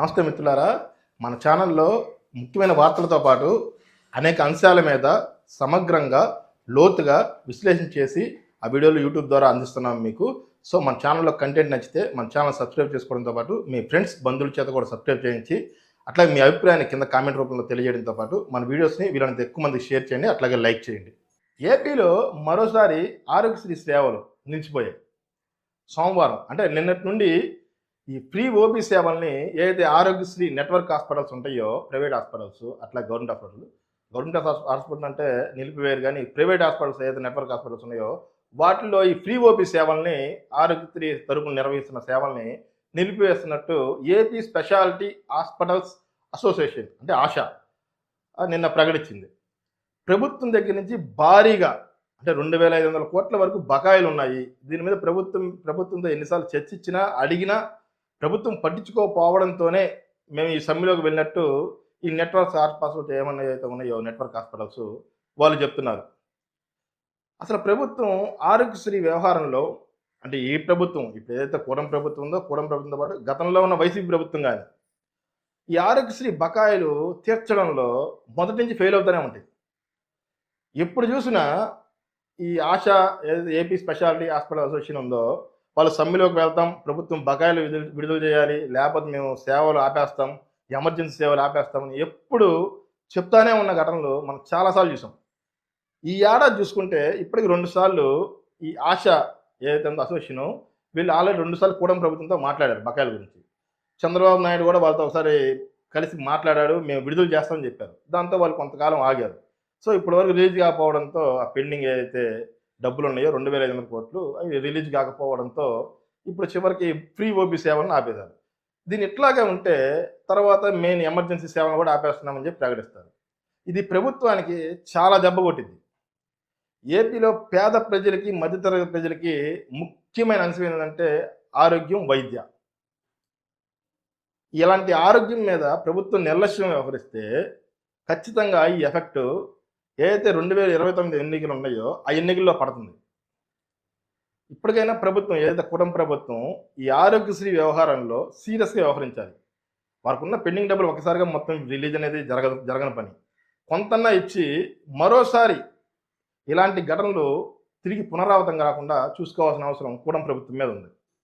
నమస్తే మిత్రులారా. మన ఛానల్లో ముఖ్యమైన వార్తలతో పాటు అనేక అంశాల మీద సమగ్రంగా లోతుగా విశ్లేషణ చేసి ఆ వీడియోలు యూట్యూబ్ ద్వారా అందిస్తున్నాం మీకు. సో మన ఛానల్లో కంటెంట్ నచ్చితే మన ఛానల్ సబ్స్క్రైబ్ చేసుకోవడంతో పాటు మీ ఫ్రెండ్స్ బంధువుల చేత కూడా సబ్స్క్రైబ్ చేయించి అట్లాగే మీ అభిప్రాయాన్ని కింద కామెంట్ రూపంలో తెలియజేయడంతో పాటు మన వీడియోస్ని వీళ్ళంత ఎక్కువ మందికి షేర్ చేయండి అట్లాగే లైక్ చేయండి. ఏపీలో మరోసారి ఆరోగ్యశ్రీ సేవలు నిలిచిపోయాయి. సోమవారం అంటే నిన్నటి నుండి ఈ ఫ్రీ ఓపీ సేవల్ని ఏదైతే ఆరోగ్యశ్రీ నెట్వర్క్ హాస్పిటల్స్ ఉంటాయో ప్రైవేట్ హాస్పిటల్స్ అట్లా గవర్నమెంట్ హాస్పిటల్ గవర్నమెంట్ హాస్పిటల్ అంటే నిలిపివేయరు కానీ ప్రైవేట్ హాస్పిటల్స్ ఏదైతే నెట్వర్క్ హాస్పిటల్స్ ఉన్నాయో వాటిల్లో ఈ ఫ్రీ ఓపీ సేవల్ని ఆరోగ్యశ్రీ తరపున నిర్వహిస్తున్న సేవల్ని నిలిపివేస్తున్నట్టు ఏపీ స్పెషాలిటీ హాస్పిటల్స్ అసోసియేషన్ అంటే ఆశా నిన్న ప్రకటించింది. ప్రభుత్వం దగ్గర నుంచి భారీగా అంటే రెండు వేల ఐదు వందల కోట్ల వరకు బకాయిలు ఉన్నాయి దీని మీద ప్రభుత్వం ప్రభుత్వంతో ఎన్నిసార్లు చర్చించినా అడిగినా ప్రభుత్వం పట్టించుకోకపోవడంతోనే మేము ఈ సమ్మెలోకి వెళ్ళినట్టు ఈ నెట్వర్క్ హాస్పిటల్స్ ఏమన్నా అయితే ఉన్నాయో నెట్వర్క్ హాస్పిటల్స్ వాళ్ళు చెప్తున్నారు. అసలు ప్రభుత్వం ఆరోగ్యశ్రీ వ్యవహారంలో అంటే ఈ ప్రభుత్వం ఇప్పుడు ఏదైతే కూడం ప్రభుత్వం ఉందో కూడం ప్రభుత్వంతో పాటు గతంలో ఉన్న వైసీపీ ప్రభుత్వం కానీ ఈ ఆరోగ్యశ్రీ బకాయిలు తీర్చడంలో మొదటి నుంచి ఫెయిల్ అవుతూనే ఉంటాయి. ఎప్పుడు చూసినా ఈ ASHA AP speciality hospital association ఉందో వాళ్ళు సమ్మెలోకి వెళ్తాం ప్రభుత్వం బకాయిలు విడుదల విడుదల చేయాలి లేకపోతే మేము సేవలు ఆపేస్తాం ఎమర్జెన్సీ సేవలు ఆపేస్తామని ఎప్పుడు చెప్తానే ఉన్న ఘటనలు మనం చాలాసార్లు చూసాం. ఈ ఏడాది చూసుకుంటే ఇప్పటికి రెండుసార్లు ఈ ఆశ ఏదైతే ఉందో అసోసియేషన్ వీళ్ళు ఆల్రెడీ రెండు సార్లు ప్రభుత్వంతో మాట్లాడారు బకాయిల గురించి. చంద్రబాబు నాయుడు కూడా వాళ్ళతో ఒకసారి కలిసి మాట్లాడాడు మేము విడుదల చేస్తామని చెప్పారు. దాంతో వాళ్ళు కొంతకాలం ఆగారు. సో ఇప్పటివరకు రిలీజ్ కాకపోవడంతో ఆ పెండింగ్ ఏదైతే డబ్బులు ఉన్నాయో రెండు వేల ఐదు వందల కోట్లు అవి రిలీజ్ కాకపోవడంతో ఇప్పుడు చివరికి ఫ్రీ ఓబీ సేవలను ఆపేశారు. దీని ఇట్లాగే ఉంటే తర్వాత మెయిన్ ఎమర్జెన్సీ సేవను కూడా ఆపేస్తున్నామని చెప్పి ప్రకటిస్తారు. ఇది ప్రభుత్వానికి చాలా దెబ్బ కొట్టింది. ఏపీలో పేద ప్రజలకి మధ్యతరగతి ప్రజలకి ముఖ్యమైన అంశం ఏంటంటే ఆరోగ్యం వైద్య. ఇలాంటి ఆరోగ్యం మీద ప్రభుత్వం నిర్లక్ష్యం వ్యవహరిస్తే ఖచ్చితంగా ఈ ఎఫెక్ట్ ఏదైతే రెండు వేల ఇరవై తొమ్మిది ఎన్నికలు ఉన్నాయో ఆ ఎన్నికల్లో పడుతుంది. ఇప్పటికైనా ప్రభుత్వం ఏదైతే కుటుంబ ప్రభుత్వం ఈ ఆరోగ్యశ్రీ వ్యవహారంలో సీరియస్గా వ్యవహరించాలి. వారికి ఉన్న పెండింగ్ డబ్బులు ఒకసారిగా మొత్తం రిలీజ్ అనేది జరగ జరగని పని. కొంతన్నా ఇచ్చి మరోసారి ఇలాంటి ఘటనలు తిరిగి పునరావృతం కాకుండా చూసుకోవాల్సిన అవసరం కూడం ప్రభుత్వం మీద ఉంది.